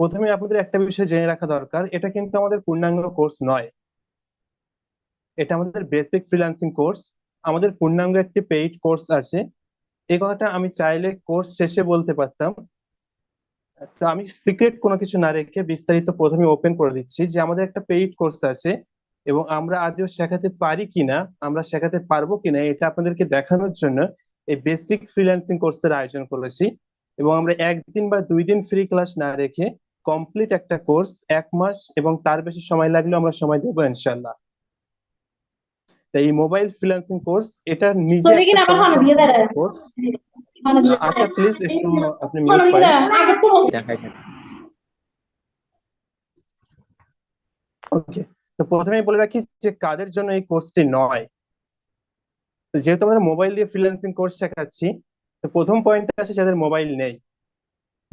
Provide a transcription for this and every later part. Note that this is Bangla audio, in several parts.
প্রথমে আপনাদের একটা বিষয় জেনে রাখা দরকার, এটা কিন্তু আমাদের পূর্ণাঙ্গ কোর্স নয়। এটা আমাদের বেসিক ফ্রিল্যান্সিং কোর্স আমাদের পূর্ণাঙ্গ একটি পেইড কোর্স আছে। এই কথাটা আমি চাইলে কোর্স শেষে বলতে পারতাম। তো আমি সিক্রেট কোনো কিছু না রেখে বিস্তারিত প্রথমে ওপেন করে দিচ্ছি যে আমাদের একটা পেইড কোর্স আছে এবং আমরা আদৌ শেখাতে পারি কিনা, আমরা শেখাতে পারব কিনা, এটা আপনাদেরকে দেখানোর জন্য এই বেসিক ফ্রিল্যান্সিং কোর্সের আয়োজন করেছি। এবং আমরা একদিন বা দুই দিন ফ্রি ক্লাস না রেখে কমপ্লিট একটা কোর্স এক মাস এবং তার বেশি সময় লাগলেও আমরা সময় দেবো ইনশাল্লাহ। এই মোবাইল ফ্রিল্যান্সিং কোর্স এটা নিজে। কোর্স আচ্ছা প্লিজ একটু আপনি মিউট করেন। ওকে তো প্রথমেই বলে রাখি যে কাদের জন্য এই কোর্সটি নয়। যেহেতু আমরা মোবাইল দিয়ে ফ্রিল্যান্সিং কোর্স শেখাচ্ছি তো প্রথম পয়েন্টটা আছে যাদের মোবাইল নেই।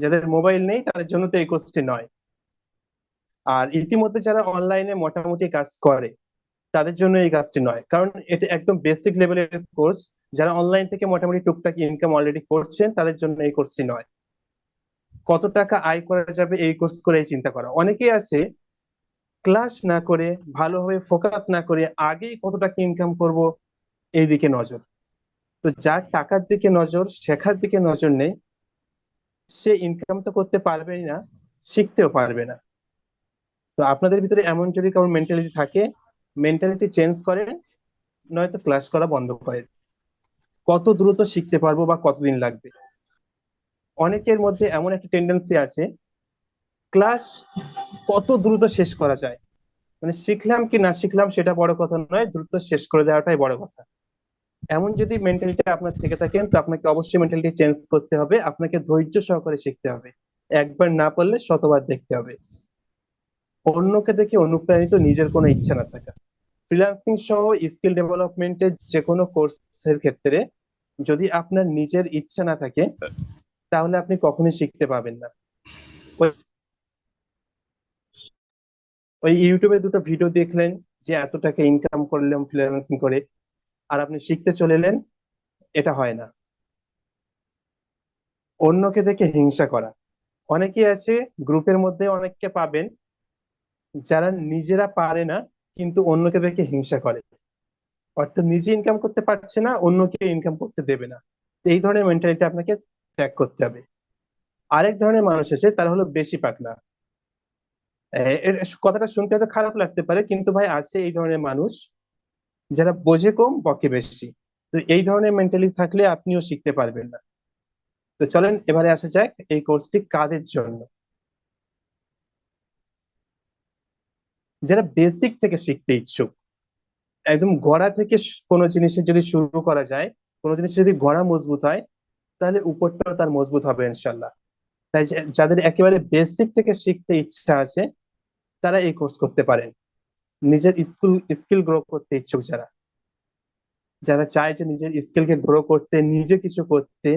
যাদের মোবাইল নেই, তাদের জন্য তো এই কোর্সটি নয়। আর ইতিমধ্যে যারা অনলাইনে মোটামুটি কাজ করে, তাদের জন্য এই কাজটি নয়। কারণ এটা একদম বেসিক লেভেলের কোর্স যারা অনলাইন থেকে মোটামুটি টুকটাক ইনকাম অলরেডি করছেন, তাদের জন্য এই কোর্সটি নয়। কত টাকা আয় করা যাবে এই কোর্স করে চিন্তা করা। অনেকেই আছে ক্লাস না করে, ভালোভাবে ফোকাস না করে আগেই কত টাকা ইনকাম করব এই দিকে নজর। তো যার টাকার দিকে নজর, শেখার দিকে নজর নেই সে ইনকাম তো করতে পারবেই না, শিখতেও পারবে না। তো আপনাদের ভিতরে এমন যদি কারোর মেন্টালিটি থাকে মেন্টালিটি চেঞ্জ করেন, নয়তো ক্লাস করা বন্ধ করেন। কত দ্রুত শিখতে পারব বা কতদিন লাগবে? অনেকের মধ্যে এমন একটা টেন্ডেন্সি আছে ক্লাস কত দ্রুত শেষ করা যায়? মানে শিখলাম কি না শিখলাম সেটা বড় কথা নয়, দ্রুত শেষ করে দেওয়াটাই বড় কথা। এমন যদি মেন্টালিটি আপনার থেকে থাকেন, তো আপনাকে অবশ্যই মেন্টালিটি চেঞ্জ করতে হবে। আপনাকে ধৈর্য সহকারে শিখতে হবে। একবার না পারলে শতবার দেখতে হবে। অন্যকে দেখে অনুপ্রাণিত নিজের কোনো ইচ্ছা না থাকা। ফ্রিল্যান্সিং সহ স্কিল ডেভেলপমেন্টের যে কোনো কোর্সের ক্ষেত্রে যদি আপনার নিজের ইচ্ছা না থাকে, তাহলে আপনি কখনোই শিখতে পাবেন না। ওই- ইউটিউবে দুটো ভিডিও দেখলেন যে এত টাকা ইনকাম করলাম ফ্রিল্যান্সিং করে। আর আপনি শিখতে চলে এলেন এটা হয় না। অন্যকে দেখে হিংসা করা। অনেকেই আছে, গ্রুপের মধ্যে অনেককে পাবেন, যারা নিজেরা পারে না, কিন্তু অন্যকে দেখে হিংসা করে। অর্থাৎ নিজে ইনকাম করতে পারছে না, অন্যকে ইনকাম করতে দেবে না। এই ধরনের মেন্টালিটি আপনাকে ত্যাগ করতে হবে। আরেক ধরনের মানুষ আছে, তারা হলো বেশি পাকনা কথাটা শুনতে হয়তো খারাপ লাগতে পারে, কিন্তু ভাই আছে এই ধরনের মানুষ। যারা বোঝে কম, বকে বেশি। তো এই ধরনের মেন্টালিটি থাকলে আপনিও শিখতে পারবেন না। তো চলেন, এবারে আসা যাক এই কোর্সটি কাদের জন্য। যারা বেসিক থেকে শিখতে ইচ্ছুক, একদম গড়া থেকে কোনো জিনিসের যদি শুরু করা যায়, কোনো জিনিস যদি গড়া মজবুত হয়, তাহলে উপরটাও তার মজবুত হবে ইনশাল্লাহ তাই যাদের একেবারে বেসিক থেকে শিখতে ইচ্ছা আছে, তারা এই কোর্স করতে পারেন। নিজের স্কুল, স্কিল গ্রো করতে ইচ্ছুক যারা। যারা চায় যে নিজের স্কিলকে গ্রো করতে, নিজে কিছু করতে,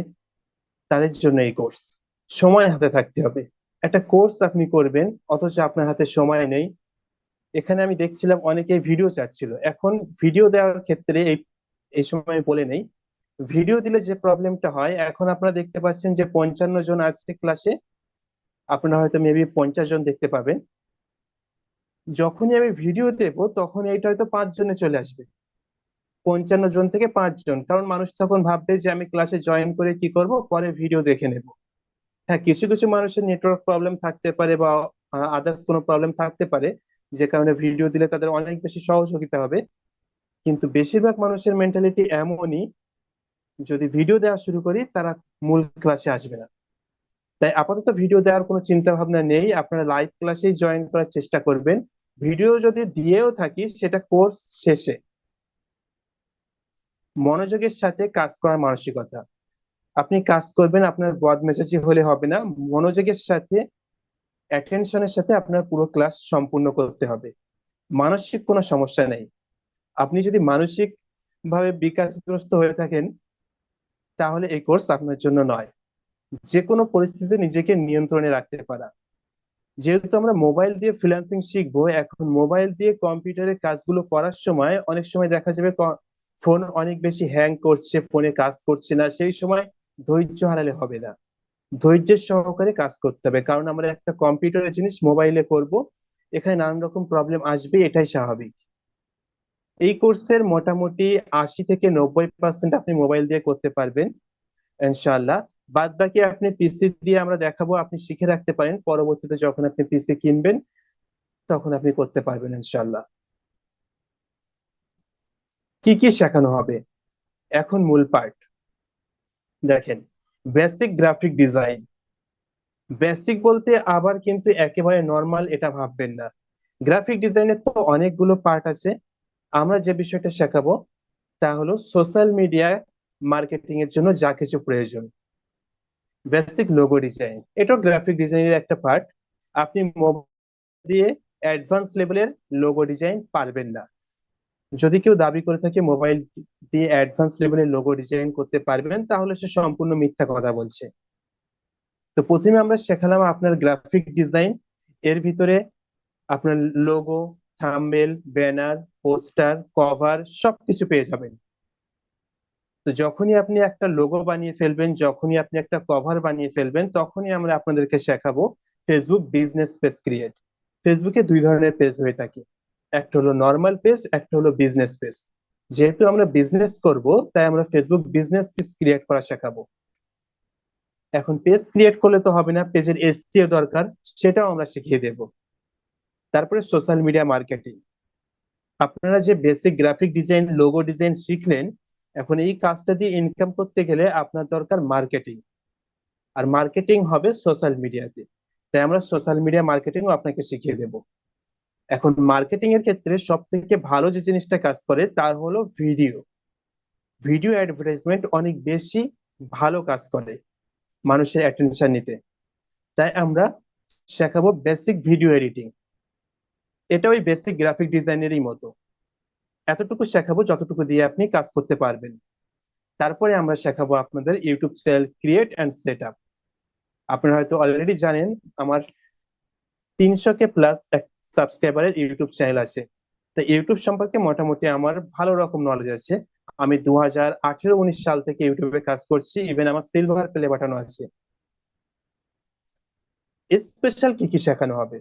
তাদের জন্য এই কোর্স সময় হাতে থাকতে হবে। একটা কোর্স আপনি করবেন, অথচ আপনার হাতে সময় নেই। এখানে আমি দেখছিলাম অনেকেই ভিডিও চাচ্ছিল। এখন ভিডিও দেওয়ার ক্ষেত্রে এই এই সময় বলে নেই। ভিডিও দিলে যে প্রবলেমটা হয়, এখন আপনারা দেখতে পাচ্ছেন যে পঞ্চান্ন জন আসছে ক্লাসে আপনারা হয়তো মেবি পঞ্চাশ জন দেখতে পাবেন। যখনই আমি ভিডিও দেব তখন এইটা হয়তো পাঁচ জনে চলে আসবে। পঞ্চান্ন জন থেকে পাঁচ জন। কারণ মানুষ তখন ভাববে যে আমি ক্লাসে জয়েন করে কি করব? পরে ভিডিও দেখে নেব। হ্যাঁ কিছু কিছু মানুষের নেটওয়ার্ক প্রবলেম থাকতে পারে বা আদার্স কোনো প্রবলেম থাকতে পারে, যে কারণে ভিডিও দিলে তাদের অনেক বেশি সহযোগিতা হবে। কিন্তু বেশিরভাগ মানুষের মেন্টালিটি এমনই, যদি ভিডিও দেওয়া শুরু করি, তারা মূল ক্লাসে আসবে না। তাই আপাতত ভিডিও দেওয়ার কোনো চিন্তা ভাবনা নেই। আপনারা লাইভ ক্লাসেই জয়েন করার চেষ্টা করবেন। ভিডিও যদি দিয়েও থাকি সেটা কোর্স শেষে। মনোযোগের সাথে কাজ করার মানসিকতা। আপনি কাজ করবেন, আপনার বদ মেজাজি হলে হবে না। মনোযোগের সাথে অ্যাটেনশনের সাথে আপনার পুরো ক্লাস সম্পূর্ণ করতে হবে। মানসিক কোনো সমস্যা নেই। আপনি যদি মানসিক ভাবে বিকাশগ্রস্ত হয়ে থাকেন, তাহলে এই কোর্স আপনার জন্য নয়। যে কোনো পরিস্থিতিতে নিজেকে নিয়ন্ত্রণে রাখতে পারা। যেহেতু আমরা মোবাইল দিয়ে ফ্রিল্যান্সিং শিখব, এখন মোবাইল দিয়ে কম্পিউটারে কাজগুলো করার সময় অনেক সময় দেখা যাবে ফোন অনেক বেশি হ্যাং করছে ফোনে কাজ করছে না, সেই সময় ধৈর্য হারালে হবে না। ধৈর্যের সহকারে কাজ করতে হবে, কারণ আমরা একটা কম্পিউটারের জিনিস মোবাইলে করব, এখানে নানান রকম প্রবলেম আসবে, এটাই স্বাভাবিক। এই কোর্সের মোটামুটি আশি থেকে নব্বই পার্সেন্ট আপনি মোবাইল দিয়ে করতে পারবেন, ইনশাআল্লাহ। বাদ বাকি আপনি পিসি দিয়ে আমরা দেখাবো, আপনি শিখে রাখতে পারেন। পরবর্তীতে যখন আপনি পিসি কিনবেন, তখন আপনি করতে পারবেন ইনশাল্লাহ কি কি শেখানো হবে? এখন মূল পার্ট দেখেন বেসিক গ্রাফিক ডিজাইন বেসিক বলতে আবার কিন্তু একেবারে নর্মাল এটা ভাববেন না। গ্রাফিক ডিজাইনের তো অনেকগুলো পার্ট আছে। আমরা যে বিষয়টা শেখাবো, তা হলো সোশ্যাল মিডিয়া মার্কেটিং এর জন্য যা কিছু প্রয়োজন। Basic logo design. এটাও গ্রাফিক ডিজাইনের একটা পার্ট আপনি মোবাইল দিয়ে অ্যাডভান্স লেভেলের লোগো ডিজাইন পারবেন না। যদি কেউ দাবি করে থাকে মোবাইল দিয়ে অ্যাডভান্স লেভেলের লোগো ডিজাইন করতে পারবেন, তাহলে সে সম্পূর্ণ মিথ্যা কথা বলছে। তো প্রথমে আমরা শেখালাম আপনার গ্রাফিক ডিজাইন এর ভিতরে আপনার logo thumbnail banner poster cover সবকিছু পেয়ে যাবেন। তো যখনই আপনি একটা লোগো বানিয়ে ফেলবেন, যখনই আপনি একটা কভার বানিয়ে ফেলবেন, তখনই আমরা আপনাদেরকে শেখাবো ফেসবুক বিজনেস পেজ ক্রিয়েট ফেসবুকে দুই ধরনের পেজ হয়ে থাকে। একটা হলো নর্মাল পেজ একটা হলো বিজনেস পেজ যেহেতু আমরা বিজনেস করব, তাই আমরা ফেসবুক বিজনেস পেজ ক্রিয়েট করা শেখাবো। এখন পেজ ক্রিয়েট করলে তো হবে না পেজের এসটিও দরকার, সেটাও আমরা শিখিয়ে দেব। তারপরে সোশ্যাল মিডিয়া মার্কেটিং আপনারা যে basic graphic design logo design শিখলেন এখন এই কাজটা দিয়ে ইনকাম করতে গেলে আপনার দরকার মার্কেটিং আর মার্কেটিং হবে সোশ্যাল মিডিয়াতে তাই আমরা সোশ্যাল মিডিয়া মার্কেটিংও আপনাকে শিখিয়ে দেব। এখন মার্কেটিং এর ক্ষেত্রে সব থেকে ভালো যে জিনিসটা কাজ করে, তার হলো ভিডিও ভিডিও অ্যাডভার্টাইজমেন্ট অনেক বেশি ভালো কাজ করে মানুষের অ্যাটেনশন নিতে। তাই আমরা শেখাবো বেসিক ভিডিও এডিটিং এটা ওই বেসিক গ্রাফিক ডিজাইনেরই মতো। এতটুকু শেখাবো যতটুকু দিয়ে আপনি কাজ করতে পারবেন। তারপরে আমরা শেখাবো আপনাদের YouTube channel create and set up আপনারা হয়তো অলরেডি জানেন, আমার তিনশো কে প্লাস এক সাবস্ক্রাইবারের ইউটিউব চ্যানেল আছে। তো ইউটিউব সম্পর্কে মোটামুটি আমার ভালো রকম নলেজ আছে। আমি দু হাজার আঠেরো উনিশ সাল থেকে ইউটিউবে কাজ করছি ইভেন আমার সিলভার প্লে বাটনও আছে। স্পেশাল কি কি শেখানো হবে?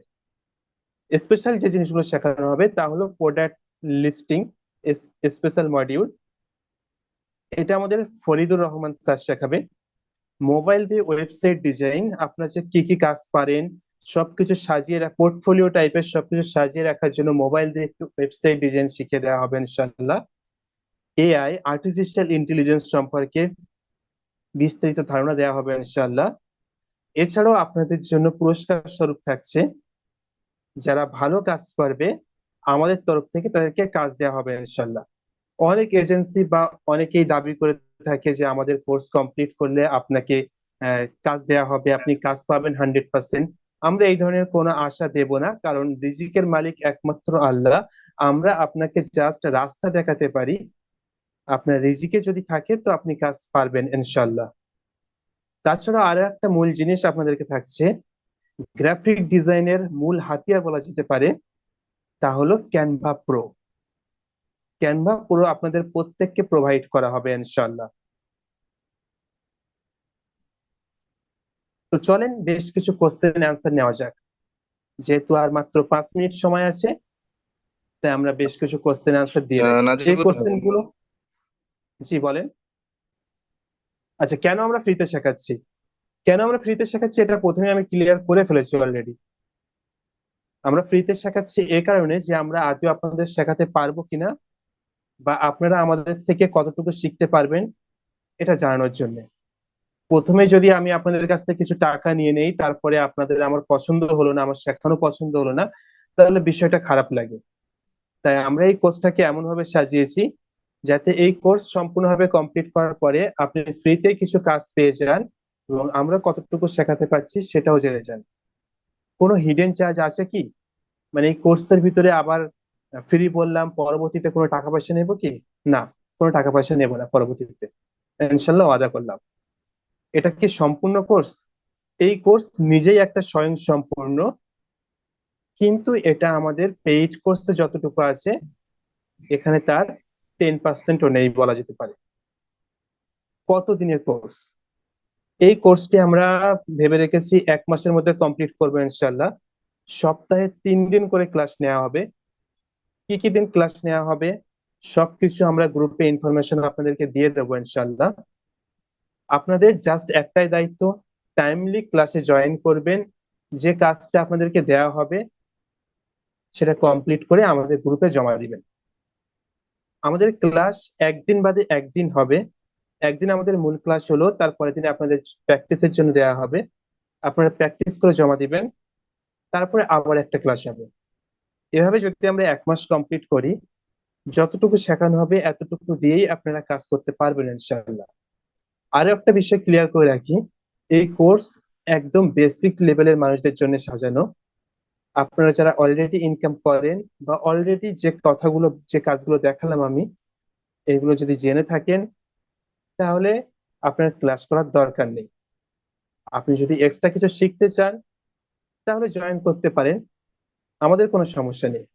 স্পেশাল যে জিনিসগুলো শেখানো হবে তা হলো প্রোডাক্ট লিস্টিং স্পেশাল মডিউল এটা আমাদের ফরিদুর রহমান স্যার শেখাবে। মোবাইল দিয়ে ওয়েবসাইট ডিজাইন আপনার যে কি কি কাজ পারেন, সবকিছু সাজিয়ে পোর্টফোলিও টাইপের সবকিছু সাজিয়ে রাখার জন্য মোবাইল দিয়ে একটু ওয়েবসাইট ডিজাইন শিখে দেওয়া হবে ইনশাল্লাহ এআই আর্টিফিশিয়াল ইন্টেলিজেন্স সম্পর্কে বিস্তারিত ধারণা দেওয়া হবে ইনশাল্লাহ এছাড়াও আপনাদের জন্য পুরস্কার স্বরূপ থাকছে। যারা ভালো কাজ পারবে আমাদের তরফ থেকে তাদেরকে কাজ দেওয়া হবে ইনশাল্লাহ অনেক এজেন্সি বা অনেকেই দাবি করে থাকে যে আমাদের কোর্স কমপ্লিট করলে আপনাকে কাজ দেওয়া হবে, আপনি কাজ পাবেন হান্ড্রেড পার্সেন্ট আমরা এই ধরনের কোনো আশা দেব না, কারণ রিজিকের মালিক একমাত্র আল্লাহ। আমরা আপনাকে জাস্ট রাস্তা দেখাতে পারি। আপনার রিজিকে যদি থাকে তো আপনি কাজ পারবেন ইনশাল্লাহ তাছাড়া আরও একটা মূল জিনিস আপনাদেরকে থাকছে গ্রাফিক ডিজাইনের মূল হাতিয়ার বলা যেতে পারে। তা হলো ক্যানভা প্রো ক্যানভা প্রো আপনাদের প্রত্যেককে প্রোভাইড করা হবে ইনশাল্লাহ তো চলেন বেশ কিছু কোশ্চেন অ্যান্সার নেওয়া যাক। যেহেতু আর মাত্র পাঁচ মিনিট সময় আছে তাই আমরা বেশ কিছু কোশ্চেন অ্যান্সার দিয়ে রাখি এই কোশ্চেনগুলো জি বলেন। আচ্ছা কেন আমরা ফ্রিতে শেখাচ্ছি? কেন আমরা ফ্রিতে শেখাচ্ছি? এটা প্রথমে আমি ক্লিয়ার করে ফেলেছি অলরেডি আমরা ফ্রিতে শেখাচ্ছি এ কারণে যে আমরা আজও আপনাদের শেখাতে পারব কিনা বা আপনারা আমাদের থেকে কতটুকু শিখতে পারবেন এটা জানানোর জন্য। প্রথমে যদি আমি আপনাদের কাছ থেকে কিছু টাকা নিয়ে নেই, তারপরে আপনাদের আমার পছন্দ হলো না, আমার শেখানো পছন্দ হলো না, তাহলে বিষয়টা খারাপ লাগে। তাই আমরা এই কোর্সটাকে এমন ভাবে সাজিয়েছি যাতে এই কোর্স সম্পূর্ণভাবে কমপ্লিট করার পরে আপনি ফ্রিতে কিছু কাজ পেয়ে যান এবং আমরা কতটুকু শেখাতে পারছি সেটাও জেনে যান। কোনো হিডেন চার্জ আছে কি? মানে এই কোর্সের ভিতরে আবার ফ্রি বললাম, পরবর্তীতে কোনো টাকা পয়সা নেব কি? না, কোনো টাকা পয়সা নেব না পরবর্তীতে। ইনশাল্লাহ ওয়াদা করলাম। এটা কি সম্পূর্ণ কোর্স এই কোর্স নিজেই একটা স্বয়ং সম্পূর্ণ কিন্তু এটা আমাদের পেইড কোর্সে যতটুকু আছে, এখানে তার টেন পার্সেন্টও নেই বলা যেতে পারে। কত দিনের কোর্স এই কোর্সটি আমরা ভেবে রেখেছি এক মাসের মধ্যে কমপ্লিট করব ইনশাল্লাহ সপ্তাহে তিন দিন করে ক্লাস নেওয়া হবে। কি কি দিন ক্লাস নেওয়া হবে, সবকিছু আমরা গ্রুপে ইনফরমেশন আপনাদেরকে দিয়ে দেবো ইনশাল্লাহ আপনাদের জাস্ট একটাই দায়িত্ব টাইমলি ক্লাসে জয়েন করবেন। যে কাজটা আপনাদেরকে দেওয়া হবে, সেটা কমপ্লিট করে আমাদের গ্রুপে জমা দিবেন। আমাদের ক্লাস একদিন বাদে একদিন হবে। একদিন আমাদের মূল ক্লাস হলো, তারপরের দিন আপনাদের প্র্যাকটিসের জন্য দেওয়া হবে। আপনারা প্র্যাকটিস করে জমা দিবেন, তারপরে আবার একটা ক্লাস হবে। এভাবে যদি আমরা এক মাস কমপ্লিট করি, যতটুকু শেখানো হবে এতটুকু দিয়েই আপনারা কাজ করতে পারবেন ইনশাআল্লাহ। আরও একটা বিষয় ক্লিয়ার করে রাখি, এই কোর্স একদম বেসিক লেভেলের মানুষদের জন্য সাজানো। আপনারা যারা অলরেডি ইনকাম করেন বা অলরেডি যে কথাগুলো, যে কাজগুলো দেখালাম আমি, এগুলো যদি জেনে থাকেন তাহলে আপনার ক্লাস করার দরকার নেই। আপনি যদি এক্সট্রা কিছু শিখতে চান, তাহলে জয়েন করতে পারেন। আমাদের কোনো সমস্যা নেই।